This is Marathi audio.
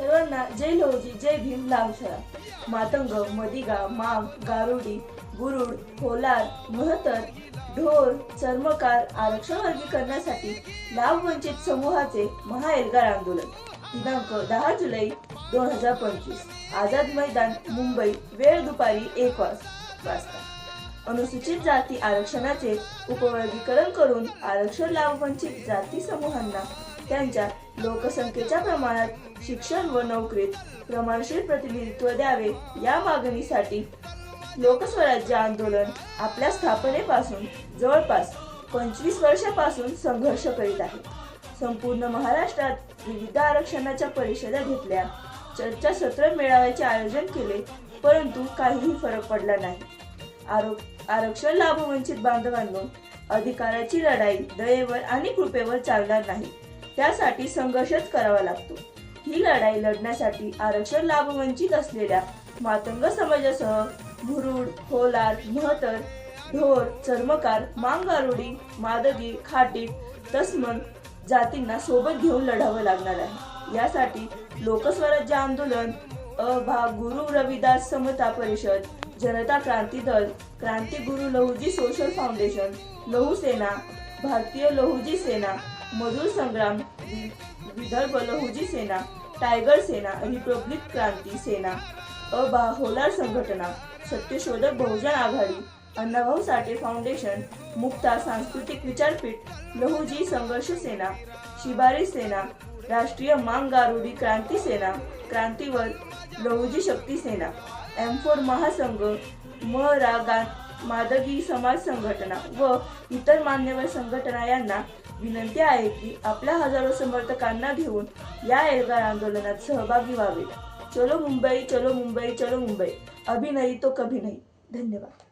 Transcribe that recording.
सर्वांना जय लहोजी जय भीम लावशाळा मातंग मदिगा माग गारुडी गुरुड होलार महतर ढोर चर्मकार आरक्षण वर्गीकरणासाठी लाभ वंचित समूहाचे महाएल्गार आंदोलन. दिनांक दहा जुलै दोन हजार पंचवीस. आझाद मैदान मुंबई वेळ दुपारी एक वाजता. अनुसूचित जाती आरक्षणाचे उपवर्गीकरण करून आरक्षण लाभ वंचित जाती समूहांना त्यांच्या लोकसंख्येच्या प्रमाणात शिक्षण व नोकरीत प्रमाणशील प्रतिनिधित्व द्यावे या मागणीसाठी लोकस्वराज्य आंदोलन आपल्या स्थापनेपासून जवळपास पंचवीस वर्षापासून संघर्ष करीत आहे. संपूर्ण महाराष्ट्रात विविध आरक्षणाच्या परिषदा घेतल्या चर्चा सत्र मेळाव्याचे आयोजन केले परंतु काहीही फरक पडला नाही. आरो आरक्षण लाभवंचित बांधवांनो अधिकाराची लढाई दयेवर आणि कृपेवर चालणार नाही. त्यासाठी संघर्षच करावा लागतो. ही लढाई लढण्यासाठी आरक्षण लाभवंचित असलेल्या मातंग समाजासह मुरुड होलार महतर ढोर चर्मकार मांगारुडी मादगी खाटीक तस्मन जातींना सोबत घेऊन लढावं लागणार आहे. यासाठी लोकस्वराज्य आंदोलन अ गुरु रविदास समता परिषद जनता क्रांती दल क्रांती गुरु लहुजी सोशल फाउंडेशन लहू सेना भारतीय लहुजी सेना मजूर संग्राम विदर्भ लहुजी सेना टायगर सेना रिपब्लिक क्रांती सेना अबा होलार संघटना सत्यशोधक बहुजन आघाडी अण्णाभाऊ साठे फाउंडेशन मुक्ता सांस्कृतिक विचारपीठ लहुजी संघर्ष सेना शिबारी सेना राष्ट्रीय मांगारुडी क्रांती सेना क्रांतीवर लहुजी शक्ती सेना एमफोर महासंघ म रा मादगी समाज संघटना व इतर मान्यवर संघटना यांना विनंती आहे की आपल्या हजारो समर्थकांना घेऊन या एल्गार आंदोलनात सहभागी व्हावे. चलो मुंबई चलो मुंबई चलो मुंबई. अभिनयी तो कभी नाही. धन्यवाद.